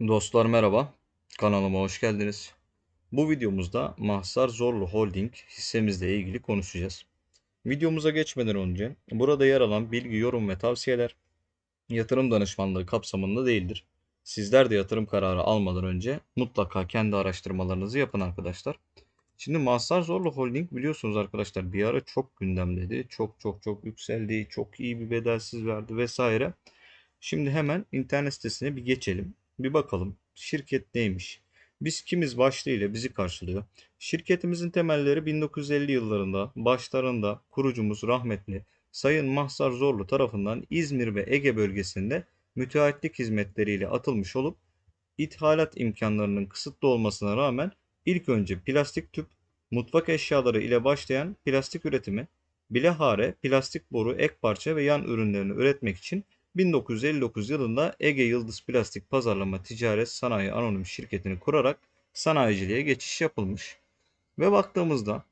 Dostlar merhaba, kanalıma hoş geldiniz. Bu videomuzda Mahsar Zorlu Holding hissemizle ilgili konuşacağız. Videomuza geçmeden önce burada yer alan bilgi, yorum ve tavsiyeler yatırım danışmanlığı kapsamında değildir. Sizler de yatırım kararı almadan önce mutlaka kendi araştırmalarınızı yapın arkadaşlar. Şimdi Mahsar Zorlu Holding biliyorsunuz arkadaşlar bir ara çok gündemdeydi. Çok çok çok yükseldi, çok iyi bir bedelsiz verdi vesaire. Şimdi hemen internet sitesine bir geçelim. Bir bakalım şirket neymiş? Biz kimiz başlığıyla bizi karşılıyor. Şirketimizin temelleri 1950 yıllarında başlarında kurucumuz rahmetli Sayın Mahsar Zorlu tarafından İzmir ve Ege bölgesinde müteahhitlik hizmetleriyle atılmış olup ithalat imkanlarının kısıtlı olmasına rağmen ilk önce plastik tüp, mutfak eşyaları ile başlayan plastik üretimi, bilahare, plastik boru, ek parça ve yan ürünlerini üretmek için 1959 yılında Ege Yıldız Plastik Pazarlama Ticaret Sanayi Anonim Şirketi'ni kurarak sanayiciliğe geçiş yapılmış. Ve baktığımızda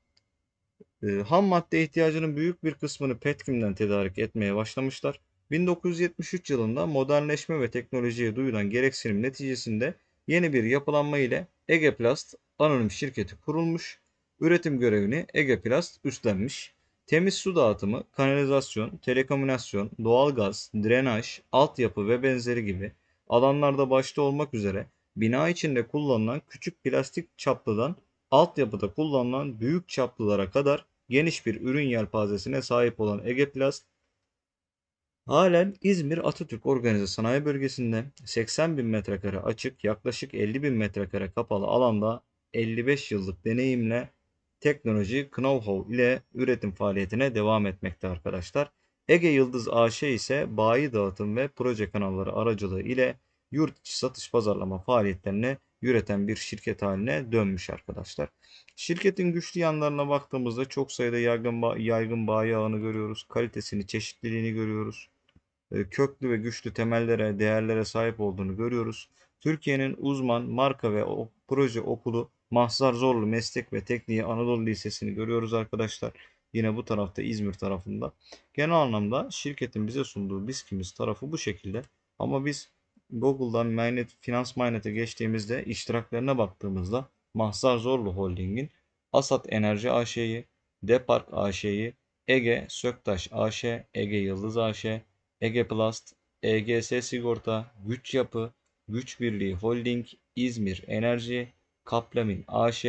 e, ham madde ihtiyacının büyük bir kısmını Petkim'den tedarik etmeye başlamışlar. 1973 yılında modernleşme ve teknolojiye duyulan gereksinim neticesinde yeni bir yapılanma ile Ege Plast anonim şirketi kurulmuş. Üretim görevini Ege Plast üstlenmiş. Temiz su dağıtımı, kanalizasyon, telekomünikasyon, doğalgaz, drenaj, altyapı ve benzeri gibi alanlarda başta olmak üzere bina içinde kullanılan küçük plastik çaplıdan altyapıda kullanılan büyük çaplılara kadar geniş bir ürün yelpazesine sahip olan Ege Plast, halen İzmir Atatürk Organize Sanayi Bölgesi'nde 80 bin metrekare açık, yaklaşık 50 bin metrekare kapalı alanda 55 yıllık deneyimle teknoloji know-how ile üretim faaliyetine devam etmekte arkadaşlar. Ege Yıldız AŞ ise bayi dağıtım ve proje kanalları aracılığı ile yurt içi satış pazarlama faaliyetlerine yürüten bir şirket haline dönmüş arkadaşlar. Şirketin güçlü yanlarına baktığımızda çok sayıda yaygın, yaygın bayi ağını görüyoruz. Kalitesini, çeşitliliğini görüyoruz. E, Köklü ve güçlü temellere, değerlere sahip olduğunu görüyoruz. Türkiye'nin uzman marka ve proje okulu Mahzar Zorlu Meslek ve Tekniği Anadolu Lisesi'ni görüyoruz arkadaşlar. Yine bu tarafta İzmir tarafında. Genel anlamda şirketin bize sunduğu BISKİMIZ tarafı bu şekilde. Ama biz Google'dan Mainnet, Finans Mainnet'e geçtiğimizde iştiraklerine baktığımızda Mahzar Zorlu Holding'in Asat Enerji AŞ'yi, Depark AŞ'yi, Ege Söktaş AŞ, Ege Yıldız AŞ, Ege Plast, EGS Sigorta, Güç Yapı, Güç Birliği Holding, İzmir Enerji, Kaplamin AŞ,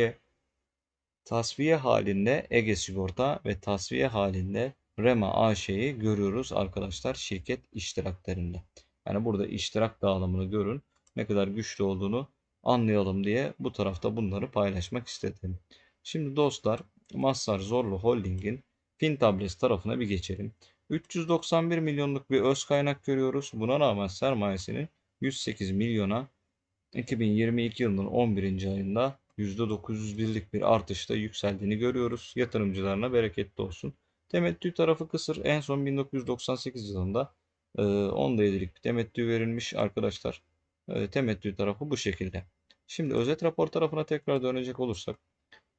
tasfiye halinde Ege Sigorta ve tasfiye halinde Rema AŞ'yi görüyoruz arkadaşlar şirket iştiraklerinde. Yani burada iştirak dağılımını görün. Ne kadar güçlü olduğunu anlayalım diye bu tarafta bunları paylaşmak istedim. Şimdi dostlar Mazhar Zorlu Holding'in Fintables tarafına bir geçelim. 391 milyonluk bir öz kaynak görüyoruz. Buna rağmen sermayesinin 108 milyona 2022 yılının 11. ayında %901'lik bir artışta yükseldiğini görüyoruz. Yatırımcılarına bereketli olsun. Temettü tarafı kısır. En son 1998 yılında e, 10'da 7'lik bir temettü verilmiş arkadaşlar. E, temettü tarafı bu şekilde. Şimdi özet rapor tarafına tekrar dönecek olursak.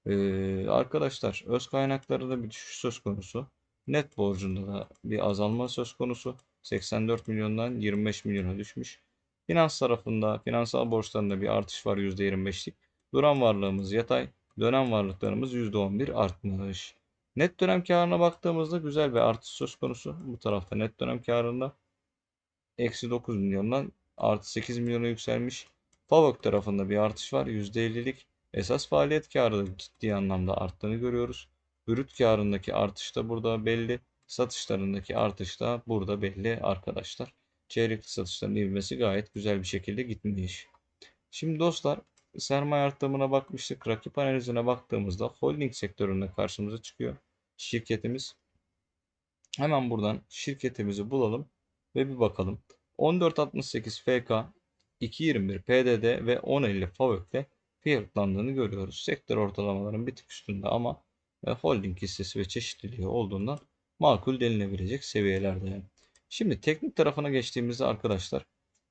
e, arkadaşlar öz kaynaklarında bir düşüş söz konusu. Net borcunda da bir azalma söz konusu. 84 milyondan 25 milyona düşmüş. Finans tarafında finansal borçlarında bir artış var %25'lik. Duran varlığımız yatay, dönem varlıklarımız %11 artmış. Net dönem karına baktığımızda güzel bir artış söz konusu. Bu tarafta net dönem karında eksi 9 milyondan artı 8 milyona yükselmiş. FAVÖK tarafında bir artış var %50'lik. Esas faaliyet karı da ciddi anlamda arttığını görüyoruz. Brüt karındaki artış da burada belli. Satışlarındaki artış da burada belli arkadaşlar. Çeyrekli satışların ivmesi gayet güzel bir şekilde gitmiş. Şimdi dostlar sermaye artımına bakmıştık. Rakip analizine baktığımızda holding sektöründe karşımıza çıkıyor. Şirketimiz. Hemen buradan şirketimizi bulalım ve bir bakalım. 1468 FK, 221 PDD ve 1050 FAVÖK'te fiyatlandığını görüyoruz. Sektör ortalamaların bir tık üstünde ama e, holding hissesi ve çeşitliliği olduğundan makul denilebilecek seviyelerde. Yani. Şimdi teknik tarafına geçtiğimizde arkadaşlar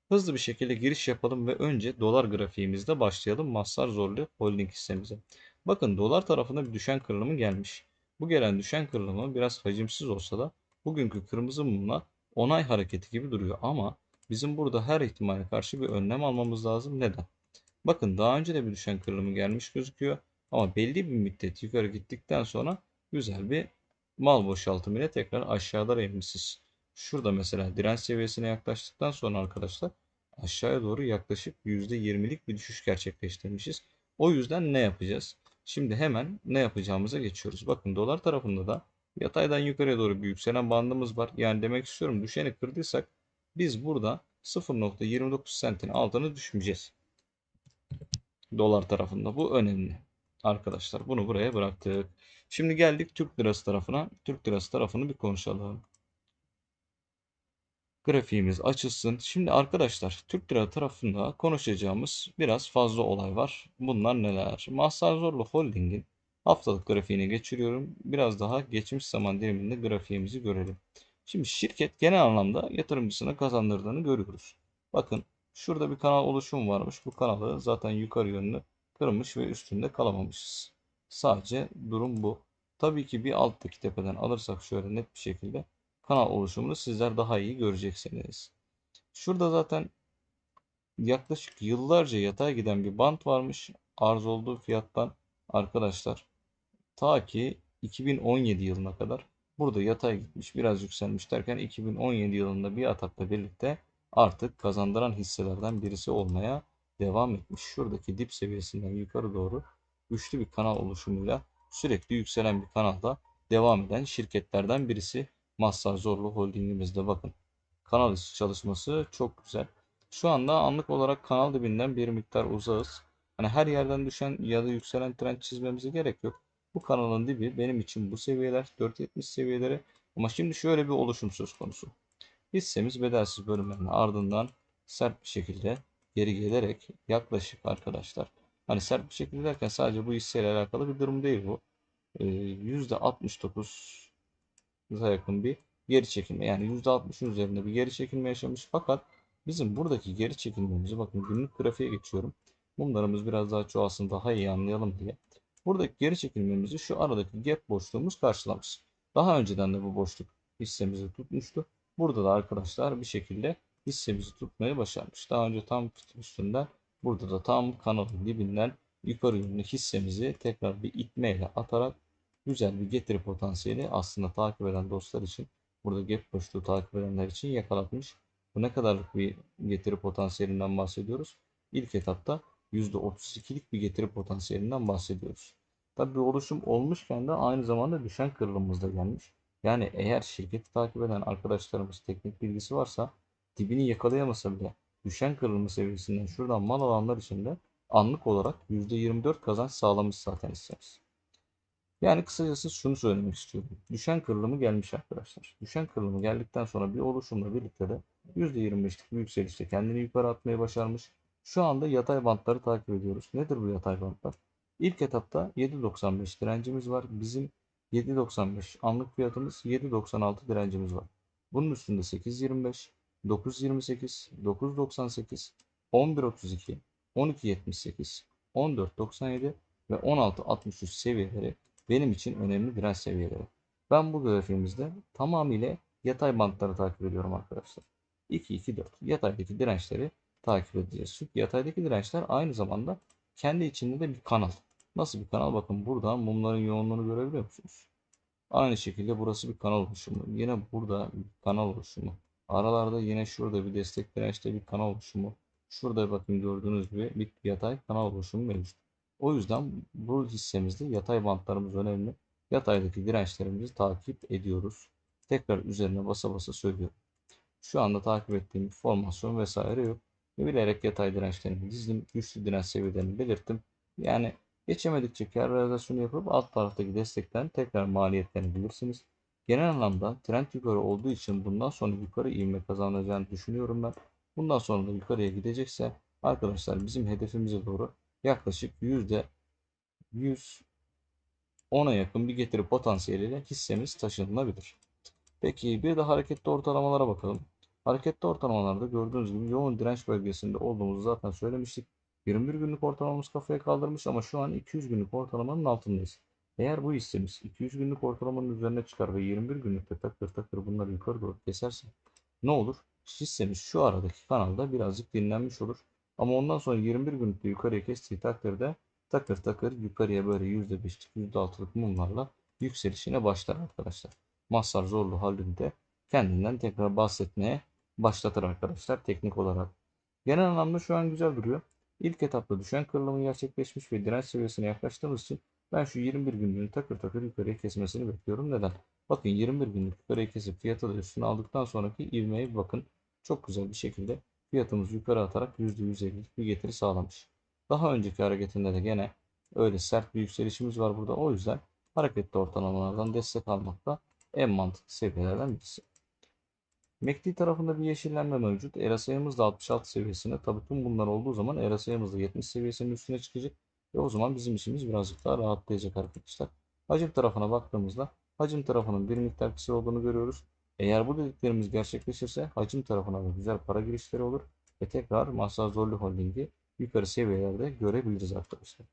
hızlı bir şekilde giriş yapalım ve önce dolar grafiğimizde başlayalım Mazhar Zorlu Holding hissemize. Bakın dolar tarafında bir düşen kırılımı gelmiş. Bu gelen düşen kırılımı biraz hacimsiz olsa da bugünkü kırmızı mumla onay hareketi gibi duruyor ama bizim burada her ihtimale karşı bir önlem almamız lazım. Neden? Bakın daha önce de bir düşen kırılımı gelmiş gözüküyor. Ama belli bir müddet yukarı gittikten sonra güzel bir mal boşaltımı ile tekrar aşağılara inmişiz. Şurada mesela direnç seviyesine yaklaştıktan sonra arkadaşlar aşağıya doğru yaklaşık %20'lik bir düşüş gerçekleştirmişiz. O yüzden ne yapacağız? Şimdi hemen ne yapacağımıza geçiyoruz. Bakın dolar tarafında da yataydan yukarıya doğru bir yükselen bandımız var. Yani demek istiyorum düşeni kırdıysak biz burada 0.29 sentin altına düşmeyeceğiz. Dolar tarafında. Bu önemli. Arkadaşlar bunu buraya bıraktık. Şimdi geldik Türk lirası tarafına. Türk lirası tarafını bir konuşalım. Grafiğimiz açılsın. Şimdi arkadaşlar Türk lira tarafında konuşacağımız biraz fazla olay var. Bunlar neler? Mazhar Zorlu Holding'in haftalık grafiğini geçiriyorum. Biraz daha geçmiş zaman diliminde grafiğimizi görelim. Şimdi şirket genel anlamda yatırımcısına kazandırdığını görüyoruz. Bakın şurada bir kanal oluşumu varmış. Bu kanalı zaten yukarı yönlü kırmış ve üstünde kalamamışız. Sadece durum bu. Tabii ki bir alttaki tepeden alırsak şöyle net bir şekilde kanal oluşumunu sizler daha iyi göreceksiniz. Şurada zaten yaklaşık yıllarca yatay giden bir bant varmış. Arz olduğu fiyattan arkadaşlar ta ki 2017 yılına kadar burada yatay gitmiş biraz yükselmiş derken 2017 yılında bir atakla birlikte artık kazandıran hisselerden birisi olmaya devam etmiş. Şuradaki dip seviyesinden yukarı doğru güçlü bir kanal oluşumuyla sürekli yükselen bir kanalda devam eden şirketlerden birisi. Mazhar Zorlu Holding'imizde bakın. Kanal içi çalışması çok güzel. Şu anda anlık olarak kanal dibinden bir miktar uzağız. Hani her yerden düşen ya da yükselen trend çizmemize gerek yok. Bu kanalın dibi benim için bu seviyeler 4.70 seviyeleri. Ama şimdi şöyle bir oluşum söz konusu. Hissemiz bedelsiz bölümlerinin ardından sert bir şekilde geri gelerek yaklaşık arkadaşlar. Hani sert bir şekilde derken sadece bu hisseyle alakalı bir durum değil bu. Ee, %69 yakın bir geri çekilme. Yani %60'ın üzerinde bir geri çekilme yaşamış. Fakat bizim buradaki geri çekilmemizi bakın günlük grafiğe geçiyorum. Mumlarımız biraz daha çoğalsın daha iyi anlayalım diye. Buradaki geri çekilmemizi şu aradaki gap boşluğumuz karşılamış. Daha önceden de bu boşluk hissemizi tutmuştu. Burada da arkadaşlar bir şekilde hissemizi tutmayı başarmış. Daha önce tam üstünden burada da tam kanalın dibinden yukarı yönlü hissemizi tekrar bir itmeyle atarak güzel bir getiri potansiyeli aslında takip eden dostlar için burada gap boşluğu takip edenler için yakalatmış. Bu ne kadarlık bir getiri potansiyelinden bahsediyoruz? İlk etapta %32'lik bir getiri potansiyelinden bahsediyoruz. Tabi bir oluşum olmuşken de aynı zamanda düşen kırılımımız da gelmiş. Yani eğer şirketi takip eden arkadaşlarımız teknik bilgisi varsa dibini yakalayamasa bile düşen kırılımı seviyesinden şuradan mal alanlar için de anlık olarak %24 kazanç sağlamış zaten isteriz. Yani kısacası şunu söylemek istiyorum. Düşen kırılımı gelmiş arkadaşlar. Düşen kırılımı geldikten sonra bir oluşumla birlikte de %25'lik bir yükselişte kendini yukarı atmayı başarmış. Şu anda yatay bantları takip ediyoruz. Nedir bu yatay bantlar? İlk etapta 7.95 direncimiz var. Bizim 7.95 anlık fiyatımız 7.96 direncimiz var. Bunun üstünde 8.25, 9.28, 9.98, 11.32, 12.78, 14.97 ve 16.63 seviyeleri benim için önemli direnç seviyeleri. Ben bu grafiğimizde tamamıyla yatay bantları takip ediyorum arkadaşlar. 2, 2, 4 yataydaki dirençleri takip edeceğiz. Çünkü yataydaki dirençler aynı zamanda kendi içinde de bir kanal. Nasıl bir kanal? Bakın buradan mumların yoğunluğunu görebiliyor musunuz? Aynı şekilde burası bir kanal oluşumu. Yine burada bir kanal oluşumu. Aralarda yine şurada bir destek dirençte bir kanal oluşumu. Şurada bakın gördüğünüz gibi bir yatay kanal oluşumu mevcut. O yüzden bu hissemizde yatay bantlarımız önemli. Yataydaki dirençlerimizi takip ediyoruz. Tekrar üzerine basa basa söylüyorum. Şu anda takip ettiğim formasyon vesaire yok. Bilerek yatay dirençlerimi dizdim. Güçlü direnç seviyelerini belirttim. Yani geçemedikçe kar realizasyonu yapıp alt taraftaki destekten tekrar maliyetlerini bilirsiniz. Genel anlamda trend yukarı olduğu için bundan sonra yukarı ivme kazanacağını düşünüyorum ben. Bundan sonra da yukarıya gidecekse arkadaşlar bizim hedefimize doğru yaklaşık yüzde 100 ona yakın bir getiri potansiyeliyle hissemiz taşınabilir. Peki bir de hareketli ortalamalara bakalım. Hareketli ortalamalarda gördüğünüz gibi yoğun direnç bölgesinde olduğumuzu zaten söylemiştik. 21 günlük ortalamamız kafaya kaldırmış ama şu an 200 günlük ortalamanın altındayız. Eğer bu hissemiz 200 günlük ortalamanın üzerine çıkar ve 21 günlükte takır takır bunları yukarı doğru keserse ne olur? hissemiz şu aradaki kanalda birazcık dinlenmiş olur. Ama ondan sonra 21 günlükte yukarıya kestiği takdirde takır takır yukarıya böyle %5'lik %6'lık mumlarla yükselişine başlar arkadaşlar. Mazhar Zorlu halinde kendinden tekrar bahsetmeye başlatır arkadaşlar teknik olarak. Genel anlamda şu an güzel duruyor. İlk etapta düşen kırılımı gerçekleşmiş ve direnç seviyesine yaklaştığımız için ben şu 21 günlüğünü takır takır yukarıya kesmesini bekliyorum. Neden? Bakın 21 günlük yukarıya kesip fiyatı da üstüne aldıktan sonraki ivmeye bakın. Çok güzel bir şekilde fiyatımızı yukarı atarak %150'lik bir getiri sağlamış. Daha önceki hareketinde de gene öyle sert bir yükselişimiz var burada. O yüzden hareketli ortalamalardan destek almak da en mantıklı seviyelerden birisi. MACD tarafında bir yeşillenme mevcut. Sayımız da 66 seviyesinde. Tabii tüm bunlar olduğu zaman sayımız da 70 seviyesinin üstüne çıkacak. Ve o zaman bizim işimiz birazcık daha rahatlayacak arkadaşlar. Hacim tarafına baktığımızda hacim tarafının bir miktar kısır olduğunu görüyoruz. Eğer bu dediklerimiz gerçekleşirse hacim tarafına da güzel para girişleri olur. Ve tekrar Mazhar Zorlu Holding'i yukarı seviyelerde görebiliriz arkadaşlar.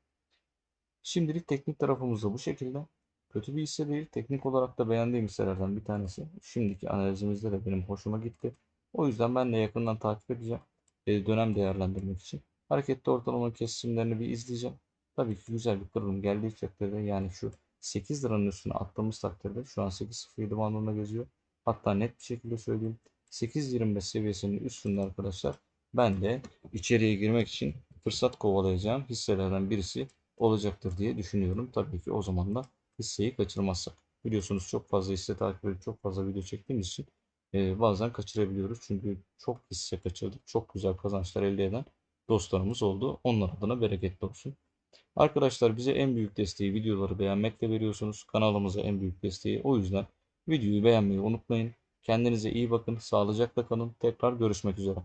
Şimdilik teknik tarafımız da bu şekilde. Kötü bir hisse değil. Teknik olarak da beğendiğim hisselerden bir tanesi. Şimdiki analizimizde de benim hoşuma gitti. O yüzden ben de yakından takip edeceğim. E, dönem değerlendirmek için. Hareketli ortalama kesimlerini bir izleyeceğim. Tabii ki güzel bir kırılım geldiği takdirde yani şu 8 liranın üstüne attığımız takdirde şu an 8.07 bandında geziyor. Hatta net bir şekilde söyleyeyim. 8.25 seviyesinin üstünde arkadaşlar ben de içeriye girmek için fırsat kovalayacağım hisselerden birisi olacaktır diye düşünüyorum. Tabii ki o zaman da hisseyi kaçırmazsak. Biliyorsunuz çok fazla hisse takip edip çok fazla video çektiğimiz için e, bazen kaçırabiliyoruz. Çünkü çok hisse kaçırdık. Çok güzel kazançlar elde eden dostlarımız oldu. Onlar adına bereketli olsun. Arkadaşlar bize en büyük desteği videoları beğenmekle veriyorsunuz. Kanalımıza en büyük desteği. O yüzden videoyu beğenmeyi unutmayın. Kendinize iyi bakın. Sağlıcakla kalın. Tekrar görüşmek üzere.